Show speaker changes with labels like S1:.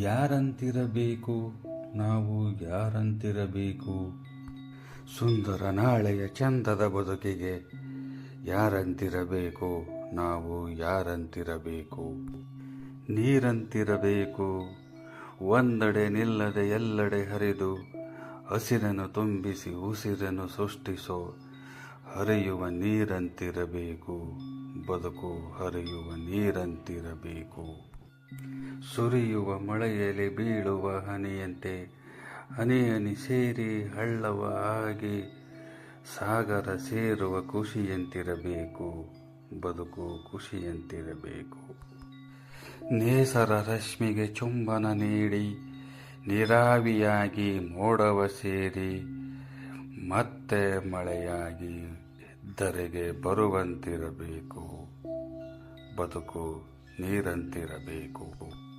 S1: ಯಾರಂತಿರಬೇಕು? ನಾವು ಯಾರಂತಿರಬೇಕು? ಸುಂದರ ನಾಳೆಯ ಚಂದದ ಬದುಕಿಗೆ ಯಾರಂತಿರಬೇಕು? ನಾವು ಯಾರಂತಿರಬೇಕು? ನೀರಂತಿರಬೇಕು? ಒಂದೆಡೆ ನಿಲ್ಲದೆ ಎಲ್ಲೆಡೆ ಹರಿದು ಹಸಿರನ್ನು ತುಂಬಿಸಿ ಉಸಿರನ್ನು ಸೃಷ್ಟಿಸೋ ಹರಿಯುವ ನೀರಂತಿರಬೇಕು. ಬದುಕು ಹರಿಯುವ ನೀರಂತಿರಬೇಕು. ಸುರಿಯುವ ಮಳೆಯಲ್ಲಿ ಬೀಳುವ ಹನಿಯಂತೆ. ಹನಿ ಹನಿ ಸೇರಿ ಹಳ್ಳವ ಆಗಿ ಸಾಗರ ಸೇರುವ ಖುಷಿಯಂತಿರಬೇಕು, ಬದುಕು ಖುಷಿಯಂತಿರಬೇಕು. ನೇಸರ ರಶ್ಮಿಗೆ ಚುಂಬನ ನೀಡಿ, ನೀರಾವಿಯಾಗಿ ಮೋಡವ ಸೇರಿ, ಮತ್ತೆ ಮಳೆಯಾಗಿ ಧರೆಗೆ ಬರುವಂತಿರಬೇಕು. ಬದುಕು ನೀರಂತಿರಬೇಕು.